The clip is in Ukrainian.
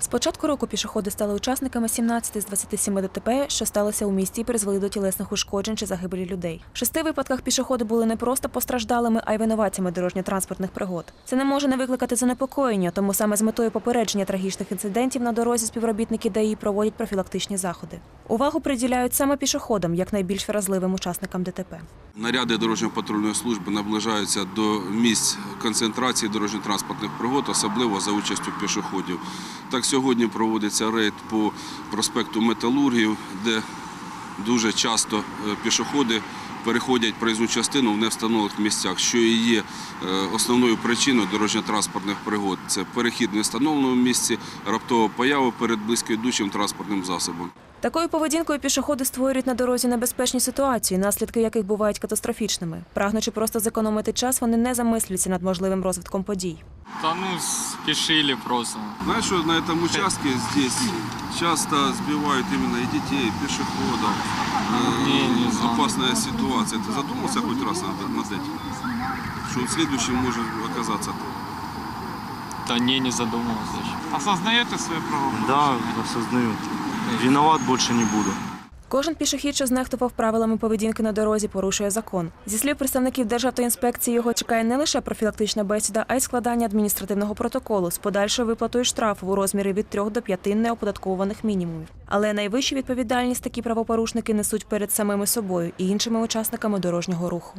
З початку року пішоходи стали учасниками 17 з 27 ДТП, що сталося у місті і призвели до тілесних ушкоджень чи загибелі людей. В шести випадках пішоходи були не просто постраждалими, а й винуватцями дорожньо-транспортних пригод. Це не може не викликати занепокоєння, тому саме з метою попередження трагічних інцидентів на дорозі співробітники ДАІ проводять профілактичні заходи. Увагу приділяють саме пішоходам, як найбільш вразливим учасникам ДТП. Наряди дорожньо-патрульної служби наближаються до місць концентрації дорожньо-транспортних пригод, особливо за участю пішоходів. Так сьогодні проводиться рейд по проспекту Металургів, де дуже часто е, пішоходи переходять проїзну частину в невстановлених місцях, що і є е, основною причиною дорожньо-транспортних пригод. Це перехід в невстановленому місці, раптова поява перед близько йдучим транспортним засобом. Такою поведінкою пішоходи створюють на дорозі небезпечні ситуації, наслідки яких бувають катастрофічними. Прагнучи просто зекономити час, вони не замислюються над можливим розвитком подій. Да ну, спешили просто. Знаешь, что на этом участке здесь часто сбивают именно и детей, и пешеходов. Э, Не, не знаю. Опасная ситуация. Ты задумался хоть раз над, над этим? Что в следующем может оказаться ты? Да не, не задумывался еще. Осознаєте своє право? Да, осознаю. Виноват больше не буду. Кожен пішохід, що знехтував правилами поведінки на дорозі, порушує закон. Зі слів представників Державтоінспекції, його чекає не лише профілактична бесіда, а й складання адміністративного протоколу з подальшою виплатою штрафу у розмірі від 3 до 5 неоподаткованих мінімумів. Але найвищу відповідальність такі правопорушники несуть перед самими собою і іншими учасниками дорожнього руху.